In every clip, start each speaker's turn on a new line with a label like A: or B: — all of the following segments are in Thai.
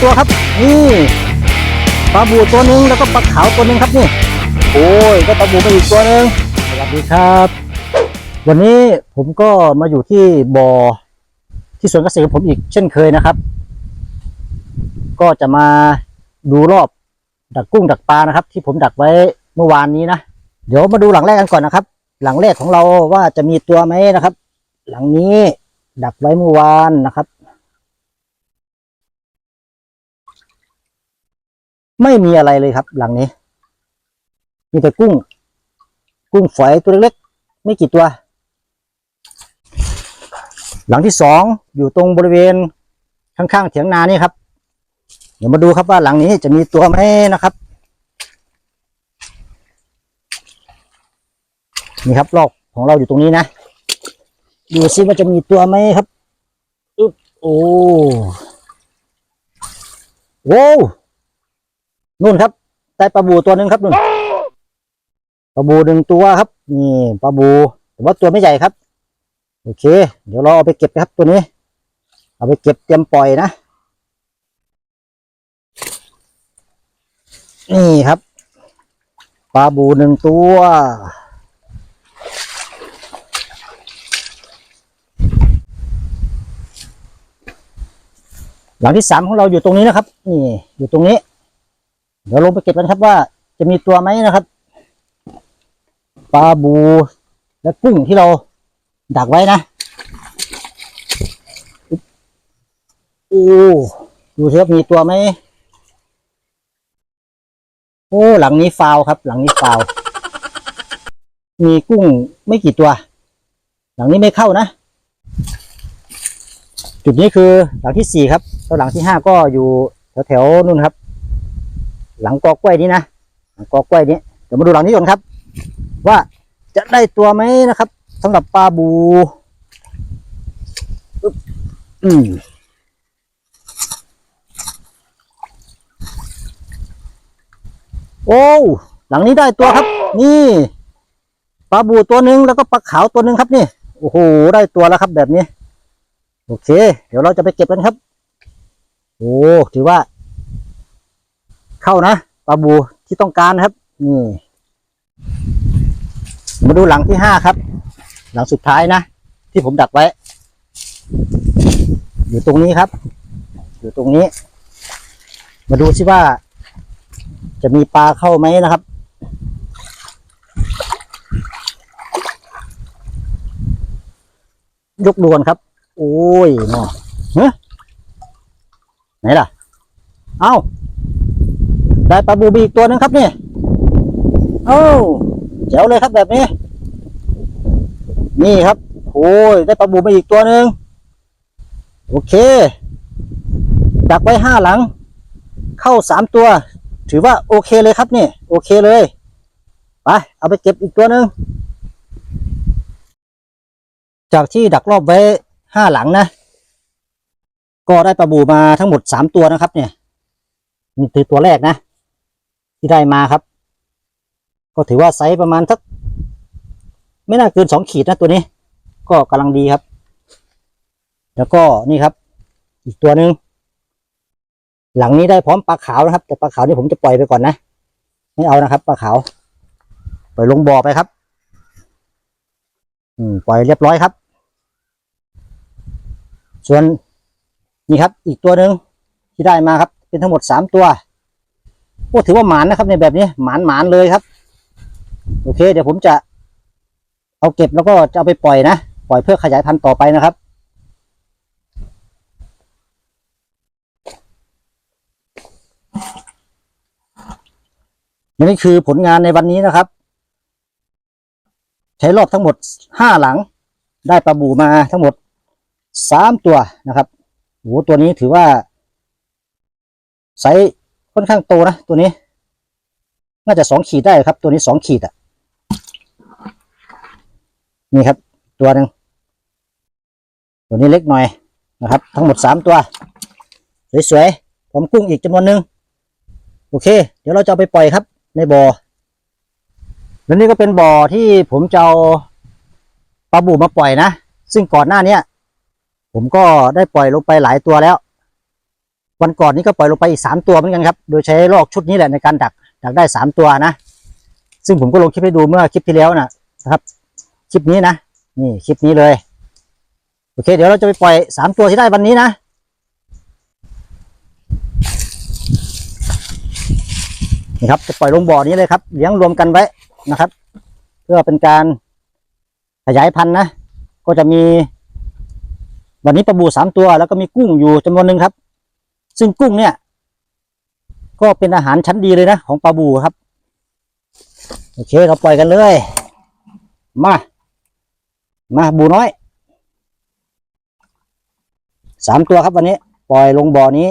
A: ตัวครับ นี่ปลาบูตัวหนึ่งแล้วก็ปลาขาวตัวหนึ่งครับนี่ โอ้ยก็ปลาบูไปอีกตัวหนึ่งสวัสดีครับ วันนี้ผมก็มาอยู่ที่บ่อที่สวนเกษตรของผมอีกเช่นเคยนะครับ ก็จะมาดูรอบดักกุ้งดักปลานะครับ ที่ผมดักไว้เมื่อวานนี้นะเดี๋ยวมาดูหลังแรกกันก่อนนะครับ หลังแรกของเราว่าจะมีตัวไหมนะครับ หลังนี้ดักไว้เมื่อวานนะครับ ไม่มีอะไรเลยครับ หลังนี้ มีแต่กุ้ง กุ้งฝอยตัวเล็กๆไม่กี่ตัว หลังที่สองอยู่ตรงบริเวณข้างๆเถียงนานี่ครับ เดี๋ยวมาดูครับว่าหลังนี้จะมีตัวไหมนะครับนี่ครับรอบของเราอยู่ตรงนี้นะดูซิว่าจะมีตัวไหมครับอึ๊บโอ้โว้ นู่นครับได้ปลาบูตัวหนึ่งครับนู่นปลาบูหนึ่งตัวครับ นี่ปลาบูแต่ว่าตัวไม่ใหญ่ครับ โอเค เดี๋ยวเราเอาไปเก็บนะครับตัวนี้ เอาไปเก็บเตรียมปล่อยนะ นี่ครับปลาบูหนึ่งตัวหลังที่สามของเราอยู่ตรงนี้นะครับ นี่ อยู่ตรงนี้ เดี๋ยวลงไปเก็บกันครับว่าจะมีตัวไหมนะครับ ปลาบูและกุ้งที่เราดักไว้นะโอ้ดูสิครับมีตัวไหมโอ้หลังนี้ฟาวครับ หลังนี้ฟาวมีกุ้งไม่กี่ตัว หลังนี้ไม่เข้านะ จุดนี้คือหลังที่สี่ครับแล้วหลังที่ห้าก็อยู่แถวๆนู่นครับ หลังกอกล้วยนี้นะหลังกอกล้วยนี้เดี๋ยวมาดูหลังนี้ก่อนครับ ว่าจะได้ตัวไหมนะครับสำหรับปลาบูอืมโอ้หลังนี้ได้ตัวครับ นี่ปลาบูตัวหนึ่งแล้วก็ปลาขาวตัวหนึ่งครับนี่โอ้โหได้ตัวแล้วครับแบบนี้ โอเค เดี๋ยวเราจะไปเก็บกันครับ โอ้ถือว่า เข้านะปลาบูที่ต้องการครับนี่มาดูหลังที่ห้าครับ หลังสุดท้ายนะ ที่ผมดักไว้ อยู่ตรงนี้ครับ อยู่ตรงนี้ มาดูสิว่า จะมีปลาเข้าไหมนะครับ ยกดวนครับ โอ้ยเนาะเฮ้ไหนล่ะ เอ้า ได้ปลาบูบีอีกตัวหนึงครับนี่เอ้าแจ๋วเลยครับแบบนี้ นี่ครับโอ้ยได้ปลาบูมาอีกตัวหนึ่งโอเคดักไว้ห้าหลัง เข้าสามตัว ถือว่าโอเคเลยครับนี่ โอเคเลยไปเอาไปเก็บอีกตัวหนึ่งจากที่ดักรอบไว้ห้าหลังนะ ก็ได้ปลาบูมาทั้งหมดสามตัวนะครับ เนี่ยนี่คือตัวแรกนะ ที่ได้มาครับ ก็ถือว่าไซส์ประมาณสักไม่น่าเกินสองขีดนะตัวนี้ ก็กำลังดีครับ แล้วก็นี่ครับ อีกตัวหนึ่งหลังนี้ได้พร้อมปลาขาวนะครับ แต่ปลาขาวนี่ผมจะปล่อยไปก่อนนะไม่เอานะครับปลาขาวปล่อยลงบ่อไปครับ อืมปล่อยเรียบร้อยครับ ส่วนนี่ครับ อีกตัวหนึ่งที่ได้มาครับ เป็นทั้งหมดสามตัว โอ้ถือว่าหมานนะครับในแบบนี้หมานหมานเลยครับ โอเค เดี๋ยวผมจะเอาเก็บแล้วก็จะเอาไปปล่อยนะปล่อยเพื่อขยายพันธุ์ต่อไปนะครับนี่คือผลงานในวันนี้นะครับ ใช้รอบทั้งหมดห้าหลัง ได้ปลาบูมาทั้งหมดสามตัวนะครับโอ้ตัวนี้ถือว่าไซส์ ค่อนข้างโตนะตัวนี้ น่าจะสองขีดได้ครับ ตัวนี้สองขีดอะ นี่ครับ ตัวหนึ่งตัวนี้เล็กหน่อยนะครับ ทั้งหมดสามตัว สวยๆผมกุ้งอีกจำนวนหนึ่งโอเค เดี๋ยวเราจะไปปล่อยครับ ในบ่อแล้วนี่ก็เป็นบ่อที่ผมจะเอาปลาบูมาปล่อยนะ ซึ่งก่อนหน้าเนี้ยผมก็ได้ปล่อยลงไปหลายตัวแล้ว วันก่อนนี้ก็ปล่อยลงไปอีกสามตัวเหมือนกันครับ โดยใช้ลอกชุดนี้แหละในการดัก ดักได้สามตัวนะ ซึ่งผมก็ลงคลิปให้ดูเมื่อคลิปที่แล้วนะนะครับ คลิปนี้นะ นี่คลิปนี้เลย โอเค เดี๋ยวเราจะไปปล่อยสามตัวที่ได้วันนี้นะนี่ครับ จะปล่อยลงบ่อนี้เลยครับ เลี้ยงรวมกันไว้นะครับ เพื่อเป็นการขยายพันธุ์นะ ก็จะมี วันนี้ปลาบูสามตัว แล้วก็มีกุ้งอยู่จำนวนหนึ่งครับ ซึ่งกุ้งเนี่ย ก็เป็นอาหารชั้นดีเลยนะ ของปลาบูครับ โอเค เราปล่อยกันเลย มา มาบูน้อย สามตัวครับวันนี้ ปล่อยลงบ่อนี้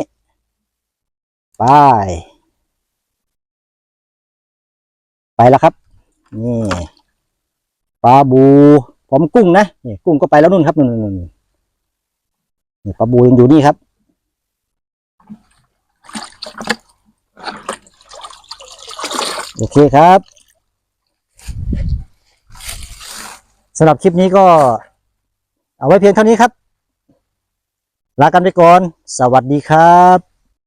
A: ไป ไปแล้วครับ นี่ปลาบูพร้อมกุ้งนะนี่กุ้งก็ไปแล้วนู่นครับนู่นนู่นนู่นนี่ปลาบูยังอยู่นี่ครับ โอเคครับสำหรับคลิปนี้ก็ เอาไว้เพียงเท่านี้ครับ ลากันไปก่อน สวัสดีครับ